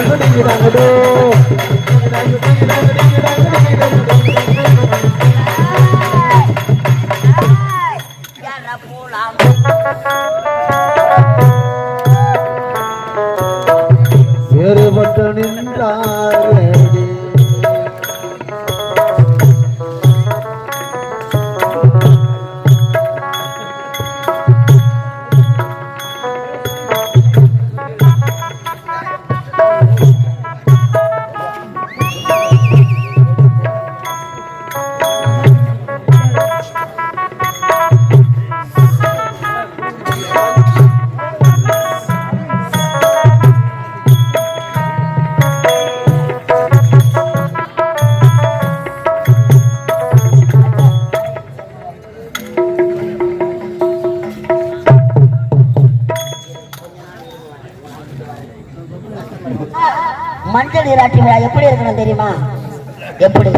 அங்கடி அங்கடோ திருவிழா எப்படி இருக்கணும் தெரியுமா? எப்படி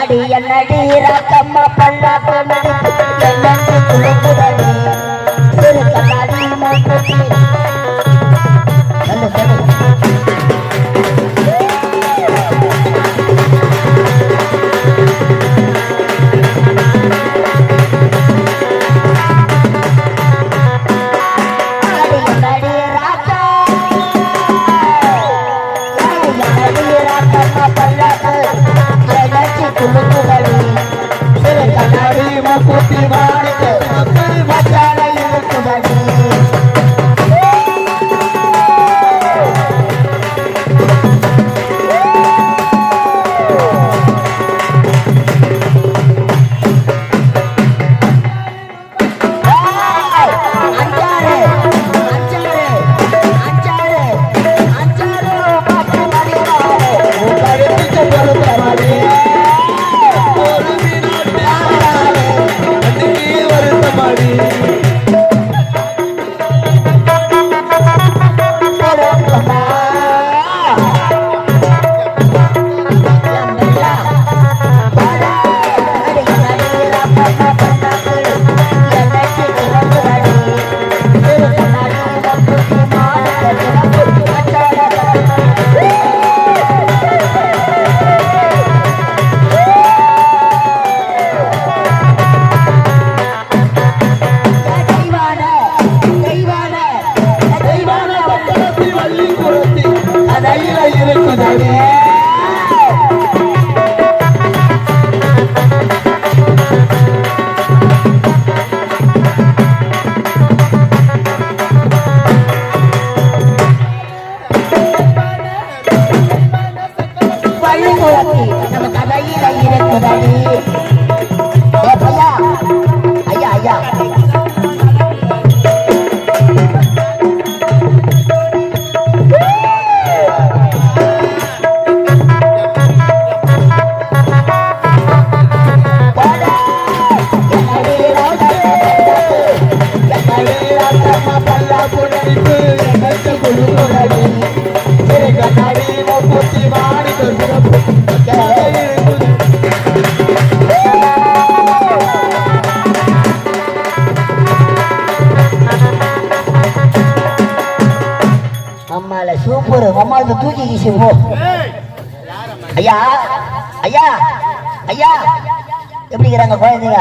அடி என்னடி ரத்தம்மா பண்ணா பண்ணி প্রতিভা சூப்பர் அம்மா இதை தூக்கி கீசி போ. ஐயா ஐயா ஐயா. இருக்கிறாங்க குழந்தைங்க?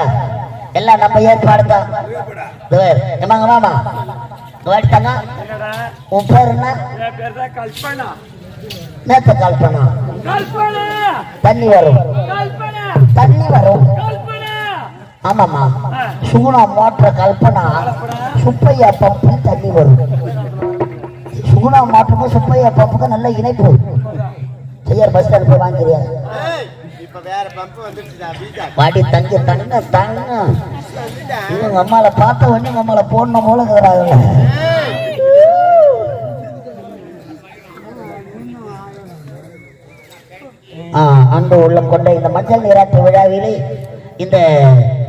எல்லாம் நம்ம ஏற்பாடு தான். எம்மாங்க மாமா. எடுத்தாங்க உன் பேர் என்ன? நேத்த கல்பனா. தண்ணி வரும். தண்ணி வரும். ஆமாமா சுகுணா மோட்டர் கல்பனா. சுப்பையா பம்பில் தண்ணி வரும். பூனா மாட்டுக்கும் சுப்பையா பம்புக்கும் நல்ல இணைப்பு. ஐயர் பஸ் ஸ்டாண்ட் போய் வாங்கிறியா வாடி தங்கி தங்க தங்க. அம்மால பார்த்த உடனே அம்மால போடணும் போல இருக்கிறாங்க. அன்பு உள்ள கொண்ட இந்த மஞ்சள் நீராட்டு விழாவிலே இந்த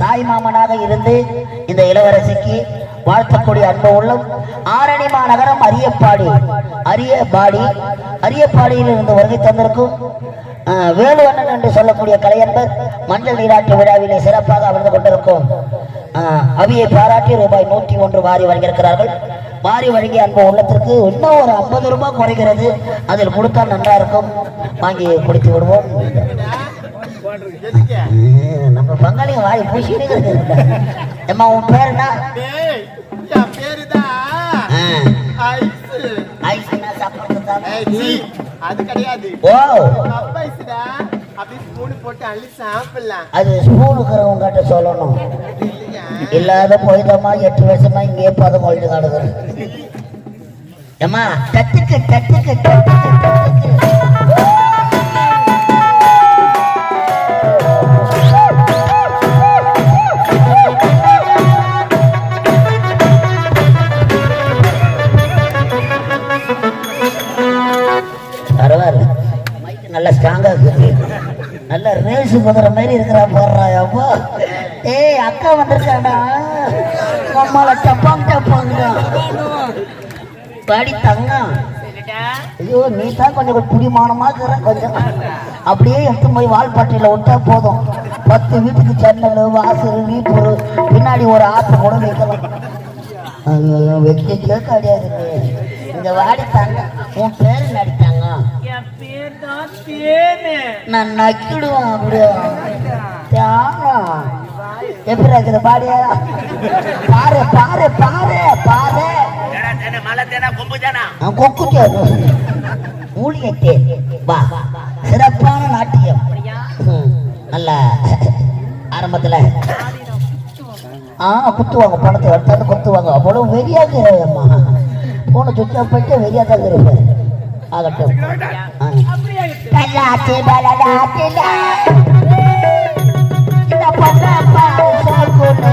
தாய் மாமனாக இருந்து இந்த இளவரசிக்கு வாழ்த்தக்கூடிய அன்பு உள்ளம் ஆரணி மாநகரம் அரியப்பாடி அரியபாடி அரியப்பாடியில் இருந்து வருகை தந்திருக்கும் வேலுவண்ணன் என்று சொல்லக்கூடிய கலையன்பர் மஞ்சள் நீராட்டு விழாவிலே சிறப்பாக அமர்ந்து கொண்டிருக்கும் அவியை பாராட்டி ரூபாய் நூற்றி ஒன்று வாரி வழங்கியிருக்கிறார்கள். வாரி வழங்கிய அன்பு உள்ளத்திற்கு இன்னும் ஒரு ஐம்பது ரூபாய் குறைகிறது. அதில் கொடுத்தால் நன்றா இருக்கும் வாங்கி கொடுத்து விடுவோம். நம்ம பங்காளிங்க வாய் பூசினே ஏம்மா உன் பேர் என்ன டேய், என் பேருதான் ஆ, ஐஸு. ஐஸ்னா சாப்பிடுறது அது கிடையாது ஓ கப் அப்படி அப்படியே ஸ்பூன் போட்டு அள்ளி சாப்பிடலாம் அது ஸ்பூனுக்கிறவங்க கிட்ட சொல்லணும் இல்லாத போயிட்டோமா எட்டு வருஷமா இங்கேயே பதம் கொண்டு கிடக்குறேன் ஏம்மா தட்டுக்கு தட்டுக்கு தட்டுக்கு தட்டுக்கு ஸ்ட்ராங்கா இருக்குது நல்ல ரேஸ் குதிரை மாதிரி இருக்கிறா போடுறா அப்பா. ஏய் அக்கா வந்திருக்காடா. நம்மள டப்பாங் டப்பாங்க படி தங்கம் ஐயோ நீ தான் கொஞ்சம் கொஞ்சம் பிடிமானமா இருக்கிற கொஞ்சம். அப்படியே எடுத்து போய் வால்பாட்டியில் விட்டா போதும். பத்து வீட்டுக்கு சென்னல் வாசல் வீட்டு பின்னாடி ஒரு ஆற்று கூட வைக்கலாம். அது வைக்க கிடையாது. இந்த வாடி தாங்க உன் பேர் நடித்த நான் நக்கிடுவேன் அப்படியே எப்படி இருக்குது பாடியா பாரு பாரு பாரு பாரு அவன் கொக்கு தேடு மூலிகை தேர் வா சிறப்பான நாட்டியம் நல்ல ஆரம்பத்துல ஆ குத்துவாங்க பணத்தை எடுத்தாந்து குத்துவாங்க அவ்வளவு வெறியாக அம்மா போன சுத்தா போயிட்டு வெறியா தான் இருப்பாரு ஆகட்டும் ஆ. அப்படியே பல்லாட்டு பலடாட்டுல இந்த பொண்ணை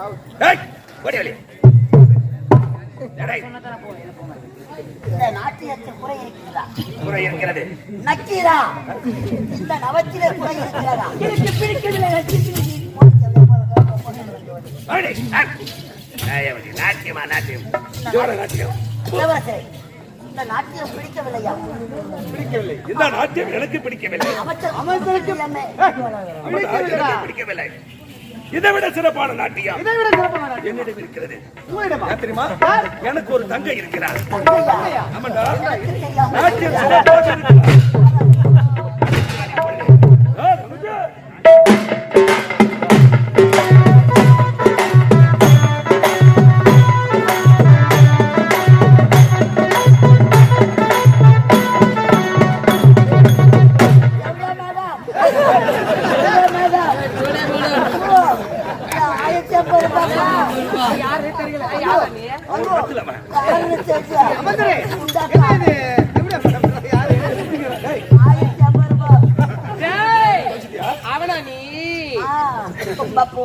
ஓடி வெளியே. டேய், இந்த நாட்டியத்தில் குறை இருக்கிறதா? குறை இருக்கிறது. நக்கீரா? இந்த நவத்திலே குறை இருக்கிறதா? எனக்கு பிடிக்கவில்லை. நாட்டியமா நாட்டியம்? நாட்டியம். இந்த நாட்டியம் பிடிக்கவில்லையா? பிடிக்கவில்லை. இந்த நாட்டியம் எனக்கு பிடிக்கவில்லை. அமைச்சர் அமைச்சருக்கு பிடிக்கவில்லை. இதை விட சிறப்பான நாட்டியம் இதை விட சிறப்பான. என்னிடம் இருக்கிறது. தெரியுமா? எனக்கு ஒரு தங்கை இருக்கிறார். நாட்டியம்? சிறப்பாக இருக்கிறார். ரொம்ப போ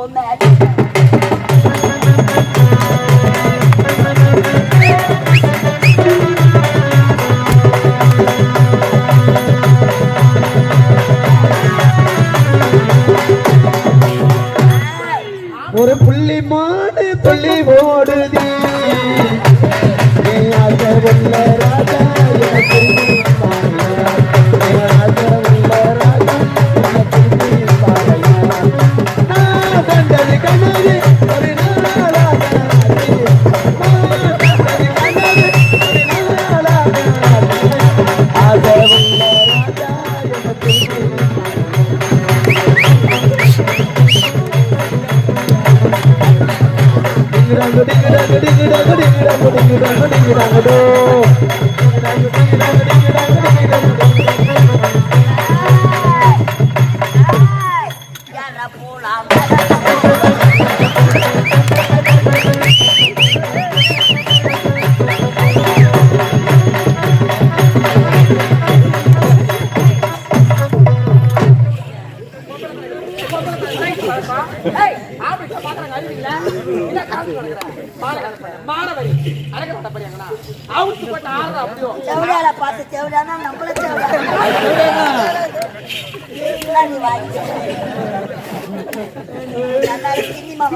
மாணவரி அடக்க போட்டு ஆடுறா அப்படியோ. செவடியால பார்த்து செவடியானா நம்மள செவடியா நீ வாங்கி நல்லா சினிமா